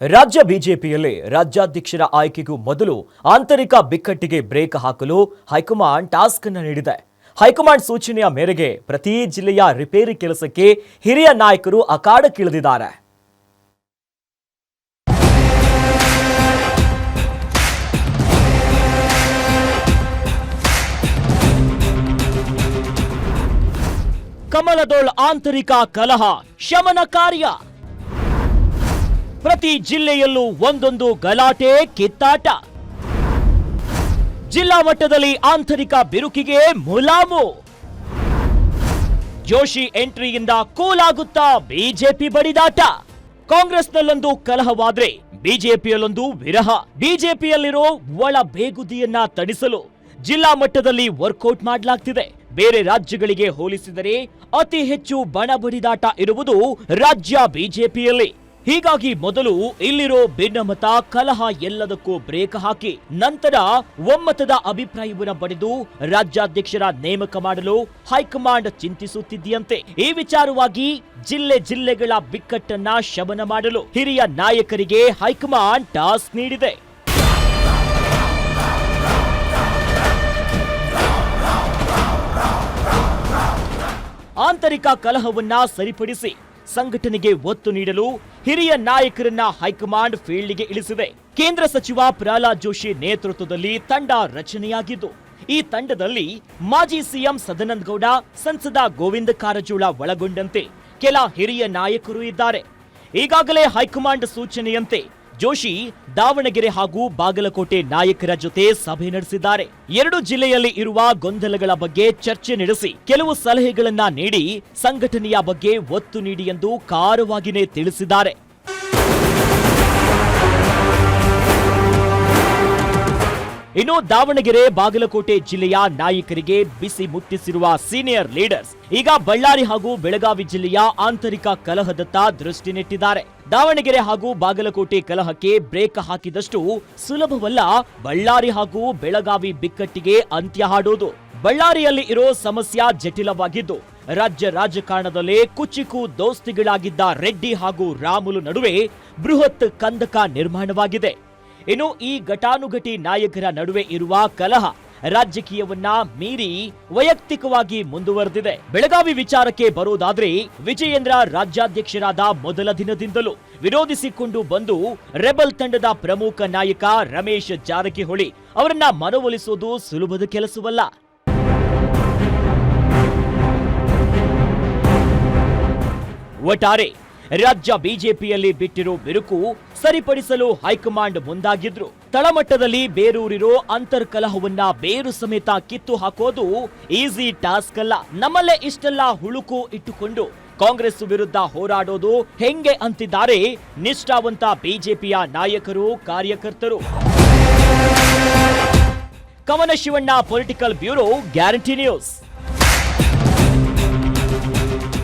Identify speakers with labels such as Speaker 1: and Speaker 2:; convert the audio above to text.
Speaker 1: ರಾಜ್ಯ ಬಿಜೆಪಿಯಲ್ಲಿ ರಾಜ್ಯಾಧ್ಯಕ್ಷರ ಆಯ್ಕೆಗೂ ಮೊದಲು ಆಂತರಿಕ ಬಿಕ್ಕಟ್ಟಿಗೆ ಬ್ರೇಕ್ ಹಾಕಲು ಹೈಕಮಾಂಡ್ ಟಾಸ್ಕ್ ಅನ್ನು ನೀಡಿದೆ. ಹೈಕಮಾಂಡ್ ಸೂಚನೆಯ ಮೇರೆಗೆ ಪ್ರತಿ ಜಿಲ್ಲೆಯ ರಿಪೇರಿ ಕೆಲಸಕ್ಕೆ ಹಿರಿಯ ನಾಯಕರು ಅಖಾಡಕ್ಕಿಳಿದಿದ್ದಾರೆ ಕಮಲದೋಳ್ ಆಂತರಿಕ ಕಲಹ, ಶಮನ ಕಾರ್ಯ. ಪ್ರತಿ ಜಿಲ್ಲೆಯಲ್ಲೂ ಒಂದೊಂದು ಗಲಾಟೆ, ಕಿತ್ತಾಟ. ಜಿಲ್ಲಾ ಮಟ್ಟದಲ್ಲಿ ಆಂತರಿಕ ಬಿರುಕಿಗೆ ಮುಲಾಮು. ಜೋಶಿ ಎಂಟ್ರಿಯಿಂದ ಕೂಲಾಗುತ್ತಾ ಬಿಜೆಪಿ ಬಡಿದಾಟ. ಕಾಂಗ್ರೆಸ್ನಲ್ಲೊಂದು ಕಲಹವಾದ್ರೆ ಬಿಜೆಪಿಯಲ್ಲೊಂದು ವಿರಹ. ಬಿಜೆಪಿಯಲ್ಲಿರೋ ಒಳ ಬೇಗುದಿಯನ್ನ ತಣಿಸಲು ಜಿಲ್ಲಾ ಮಟ್ಟದಲ್ಲಿ ವರ್ಕೌಟ್ ಮಾಡಲಾಗ್ತಿದೆ. ಬೇರೆ ರಾಜ್ಯಗಳಿಗೆ ಹೋಲಿಸಿದರೆ ಅತಿ ಹೆಚ್ಚು ಬಣ ಬಡಿದಾಟ ಇರುವುದು ರಾಜ್ಯ ಬಿಜೆಪಿಯಲ್ಲಿ. ಹೀಗಾಗಿ ಮೊದಲು ಇಲ್ಲಿರೋ ಭಿನ್ನಮತ, ಕಲಹ ಎಲ್ಲದಕ್ಕೂ ಬ್ರೇಕ್ ಹಾಕಿ ನಂತರ ಒಮ್ಮತದ ಅಭಿಪ್ರಾಯವನ್ನು ಪಡೆದು ರಾಜ್ಯಾಧ್ಯಕ್ಷರ ನೇಮಕ ಮಾಡಲು ಹೈಕಮಾಂಡ್ ಚಿಂತಿಸುತ್ತಿದೆಯಂತೆ ಈ ವಿಚಾರವಾಗಿ ಜಿಲ್ಲೆ ಜಿಲ್ಲೆಗಳ ಬಿಕ್ಕಟ್ಟನ್ನ ಶಮನ ಮಾಡಲು ಹಿರಿಯ ನಾಯಕರಿಗೆ ಹೈಕಮಾಂಡ್ ಟಾಸ್ಕ್ ನೀಡಿದೆ. ಆಂತರಿಕ ಕಲಹವನ್ನ ಸರಿಪಡಿಸಿ ಸಂಘಟನೆಗೆ ಒತ್ತು ನೀಡಲು ಹಿರಿಯ ನಾಯಕರನ್ನ ಹೈಕಮಾಂಡ್ ಫೀಲ್ಡ್ಗೆ ಇಳಿಸಿದೆ. ಕೇಂದ್ರ ಸಚಿವ ಪ್ರಹ್ಲಾದ್ ಜೋಶಿ ನೇತೃತ್ವದಲ್ಲಿ ತಂಡ ರಚನೆಯಾಗಿದ್ದು, ಈ ತಂಡದಲ್ಲಿ ಮಾಜಿ ಸಿಎಂ ಸದಾನಂದ ಗೌಡ ಸಂಸದ ಗೋವಿಂದ ಕಾರಜೋಳ ಒಳಗೊಂಡಂತೆ ಕೆಲ ಹಿರಿಯ ನಾಯಕರು ಇದ್ದಾರೆ. ಈಗಾಗಲೇ ಹೈಕಮಾಂಡ್ ಸೂಚನೆಯಂತೆ ಜೋಶಿ, ದಾವಣಗೆರೆ ಹಾಗೂ ಬಾಗಲಕೋಟೆ ನಾಯಕರ ಜೊತೆ ಸಭೆ ನಡೆಸಿದ್ದಾರೆ. ಎರಡು ಜಿಲ್ಲೆಯಲ್ಲಿ ಇರುವ ಗೊಂದಲಗಳ ಬಗ್ಗೆ ಚರ್ಚೆ ನಡೆಸಿ, ಕೆಲವು ಸಲಹೆಗಳನ್ನ ನೀಡಿ, ಸಂಘಟನೆಯ ಬಗ್ಗೆ ಒತ್ತು ನೀಡಿ ಎಂದು ಖಾರವಾಗಿಯೇ ತಿಳಿಸಿದ್ದಾರೆ. ಇನ್ನು ದಾವಣಗೆರೆ, ಬಾಗಲಕೋಟೆ ಜಿಲ್ಲೆಯ ನಾಯಕರಿಗೆ ಬಿಸಿ ಮುಟ್ಟಿಸಿರುವ ಸೀನಿಯರ್ ಲೀಡರ್ಸ್ ಈಗ ಬಳ್ಳಾರಿ ಹಾಗೂ ಬೆಳಗಾವಿ ಜಿಲ್ಲೆಯ ಆಂತರಿಕ ಕಲಹದತ್ತ ದೃಷ್ಟಿ ನೆಟ್ಟಿದ್ದಾರೆ ದಾವಣಗೆರೆ ಹಾಗೂ ಬಾಗಲಕೋಟೆ ಕಲಹಕ್ಕೆ ಬ್ರೇಕ್ ಹಾಕಿದಷ್ಟು ಸುಲಭವಲ್ಲ ಬಳ್ಳಾರಿ ಹಾಗೂ ಬೆಳಗಾವಿ ಬಿಕ್ಕಟ್ಟಿಗೆ ಅಂತ್ಯ ಹಾಡೋದು. ಬಳ್ಳಾರಿಯಲ್ಲಿ ಇರೋ ಸಮಸ್ಯೆ ಜಟಿಲವಾಗಿದ್ದು, ರಾಜ್ಯ ರಾಜಕಾರಣದಲ್ಲೇ ಕುಚಿಕು ದೋಸ್ತಿಗಳಾಗಿದ್ದ ರೆಡ್ಡಿ ಹಾಗೂ ರಾಮುಲು ನಡುವೆ ಬೃಹತ್ ಕಂದಕ ನಿರ್ಮಾಣವಾಗಿದೆ. ಇನ್ನು ಈ ಘಟಾನುಘಟಿ ನಾಯಕರ ನಡುವೆ ಇರುವ ಕಲಹ ರಾಜಕೀಯವನ್ನ ಮೀರಿ ವೈಯಕ್ತಿಕವಾಗಿ ಮುಂದುವರೆದಿದೆ. ಬೆಳಗಾವಿ ವಿಚಾರಕ್ಕೆ ಬರೋದಾದ್ರೆ ವಿಜಯೇಂದ್ರ ರಾಜ್ಯಾಧ್ಯಕ್ಷರಾದ ಮೊದಲ ದಿನದಿಂದಲೂ ವಿರೋಧಿಸಿಕೊಂಡು ಬಂದು ರೆಬಲ್ ತಂಡದ ಪ್ರಮುಖ ನಾಯಕ ರಮೇಶ್ ಜಾರಕಿಹೊಳಿ ಅವರನ್ನ ಮನವೊಲಿಸೋದು ಸುಲಭದ ಕೆಲಸವಲ್ಲ. ಒಟ್ಟಾರೆ ರಾಜ್ಯ ಬಿಜೆಪಿಯಲ್ಲಿ ಬಿಟ್ಟಿರೋ ಬಿರುಕು ಸರಿಪಡಿಸಲು ಹೈಕಮಾಂಡ್ ಮುಂದಾಗಿದ್ರು. ತಳಮಟ್ಟದಲ್ಲಿ ಬೇರೂರಿರೋ ಅಂತರ್ಕಲಹವನ್ನ ಬೇರು ಸಮೇತ ಕಿತ್ತು ಹಾಕೋದು ಈಸಿ ಟಾಸ್ಕ್ ಅಲ್ಲ. ನಮ್ಮಲ್ಲೇ ಇಷ್ಟೆಲ್ಲ ಹುಳುಕು ಇಟ್ಟುಕೊಂಡು ಕಾಂಗ್ರೆಸ್ ವಿರುದ್ಧ ಹೋರಾಡೋದು ಹೆಂಗೆ ಅಂತಿದ್ದಾರೆ ನಿಷ್ಠಾವಂತ ಬಿಜೆಪಿಯ ನಾಯಕರು, ಕಾರ್ಯಕರ್ತರು. Kavana Shivanna, political bureau, guarantee news.